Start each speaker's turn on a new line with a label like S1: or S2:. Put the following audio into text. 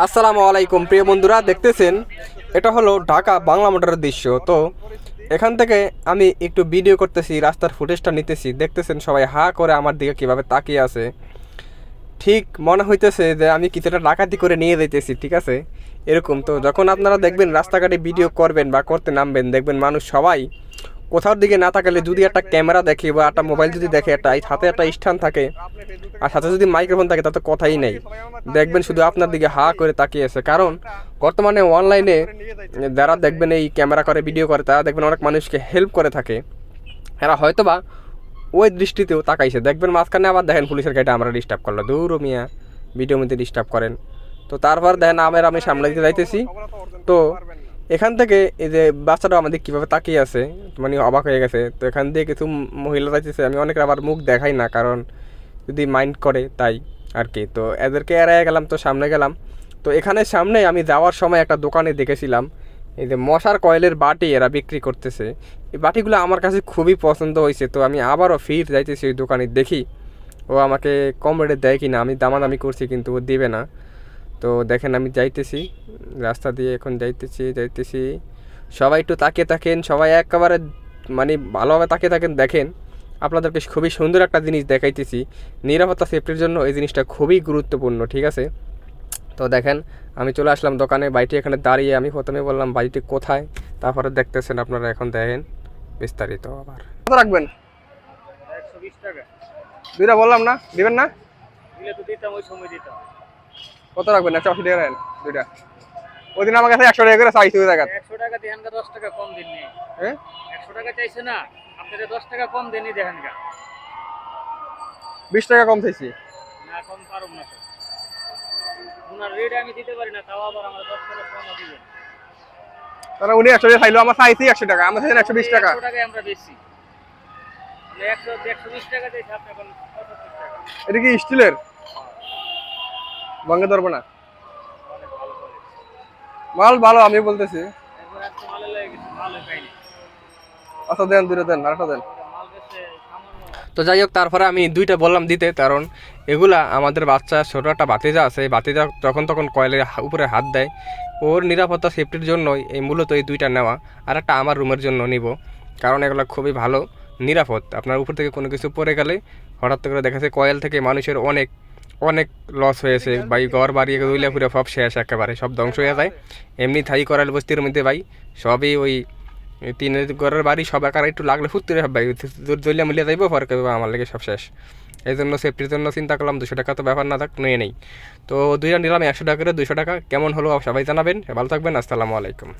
S1: আসসালামু আলাইকুম, প্রিয় বন্ধুরা, দেখতেছেন? এটা হলো ঢাকা বাংলা মোটরের দৃশ্য। তো এখান থেকে আমি একটু ভিডিও করতেছি, রাস্তার ফুটেজটা নিতেছি। দেখতেছেন সবাই হা করে আমার দিকে কীভাবে তাকিয়ে আছে। ঠিক মনে হইতেছে যে আমি কিছুটা ডাকাতি করে নিয়ে যাইতেছি, ঠিক আছে? এরকম তো, যখন আপনারা দেখবেন রাস্তাঘাটে ভিডিও করবেন বা করতে নামবেন, দেখবেন মানুষ সবাই কোথাও দিকে না তাকালে যদি একটা ক্যামেরা দেখে বা একটা মোবাইল যদি দেখে, একটা হাতে একটা স্ট্যান্ড থাকে, আর সাথে যদি মাইক্রোফোন থাকে, তাতে কথাই নেই। দেখবেন শুধু আপনার দিকে হা করে তাকিয়ে আছে। কারণ, বর্তমানে অনলাইনে যারা দেখবেন এই ক্যামেরা করে, ভিডিও করে, তারা দেখবেন অনেক মানুষকে হেল্প করে থাকে। এরা হয়তোবা ওই দৃষ্টিতেও তাকাইছে। দেখবেন মাঝখানে আবার দেখেন পুলিশের গাড়িটা আমরা ডিস্টার্ব করল। দূর মিয়া ভিডিও মধ্যে ডিস্টার্ব করেন। তো তারপর দেখেন আমার আমি সামনে দিতে যাইতেছি। তো এখান থেকে এই যে বাচ্চাটা আমাদের কীভাবে তাকিয়ে আছে মানে অবাক হয়ে গেছে। তো এখান দিয়ে কিছু মহিলা যাইতেছে, আমি অনেকের আবার মুখ দেখাই না, কারণ যদি মাইন্ড করে তাই আর কি। তো এদেরকে এড়াই গেলাম, তো সামনে গেলাম। তো এখানে সামনে আমি যাওয়ার সময় একটা দোকানে দেখেছিলাম, এই যে মশার কয়েলের বাটি এরা বিক্রি করতেছে। এই বাটিগুলো আমার কাছে খুবই পছন্দ হয়েছে, তো আমি আবারও ফির যাইতেছি ওই দোকানে, দেখি। ও আমাকে কম রেটে দেয় কি না আমি দামাদামি করছি, কিন্তু ও দেবে না। তো দেখেন আমি যাইতেছি রাস্তা দিয়ে এখন যাইতেছি যাইতেছি। সবাই একটু তাকিয়ে থাকেন সবাই একেবারে মানে ভালোভাবে তাকিয়ে থাকেন দেখেন। আপনাদেরকে খুবই সুন্দর একটা জিনিস দেখাইতেছি। নিরাপত্তা সেফটির জন্য এই জিনিসটা খুবই গুরুত্বপূর্ণ ঠিক আছে? তো দেখেন আমি চলে আসলাম দোকানে বাড়িটি এখানে দাঁড়িয়ে আমি প্রথমে বললাম বাড়িটি কোথায়? তারপরে দেখতেছেন আপনারা এখন দেখেন বিস্তারিত আবার। কত রাখবেন? দুইটা বললাম না দিবেন না?
S2: দিলে তো দিতাম ওই সময় দিতাম।
S1: কত রাখবেন? একশো আশি টাকা রাখেন দুইটা। ওই দিন আমার কাছে একশো টাকা করে চাইছি ওই জায়গা
S2: একশো টাকা গা দশ টাকা কম দিন
S1: হ্যাঁ
S2: একশো টাকা চাইছে না আপনাদের দশ টাকা কম দেননি দেখেন
S1: বিশ টাকা কম চাইছি?
S2: না কম পারব না ওনার রেট আমি দিতে পারি না তাও আবার আমার দশ টাকা কম দিবেন।
S1: উনি একশো টাকা চাইলো আমার চাইছি একশো টাকা আমার চাইছেন একশো বিশ টাকা।
S2: আমরা বেশি। মানে একশো একশো বিশ টাকা চাইছে আপনি এখন
S1: এটা কি স্টিলের? ভঙ্গে ধরবো না। মাল ভালো, আমি বলতেছি। আচ্ছা দেন দুটো দেন, আরেকটা দেন। তো যাই হোক, তারপরে আমি দুইটা বললাম দিতে, কারণ এগুলা আমাদের বাচ্চা ছোটো একটা বাতিজা আছে বাতিজা যখন তখন কয়েলের উপরে হাত দেয়। ওর নিরাপত্তা সেফটির জন্যই এই মূলত এই দুইটা নেওয়া, আর একটা আমার রুমের জন্য নিব, কারণ এগুলো খুবই ভালো, নিরাপদ। আপনার উপর থেকে কোনো কিছু পড়ে গেলে হঠাৎ করে দেখা যাচ্ছে কয়েল থেকে মানুষের অনেক অনেক লস হয়েছে। ভাই ঘর বাড়ি রইলে পুরো সব শেষ একেবারে সব ধ্বংস হয়ে যায়। এমনি থাই করাল বস্তির মধ্যে ভাই সবই ওই টিনের ঘরের বাড়ি সব একার একটু লাগলে ফুটতে হবে ভাই। জ্বলিয়া মিলিয়ে যাইবো পরে কেউ আমার লেগে সব শেষ। এই জন্য সেফটির জন্য চিন্তা করলাম দুশো টাকা তো ব্যাপার না থাক নিয়ে নেই। তো দুইটা নিলাম একশো টাকা করে দুশো টাকা। কেমন হলো সবাই জানাবেন। ভালো থাকবেন আসসালামু আলাইকুম।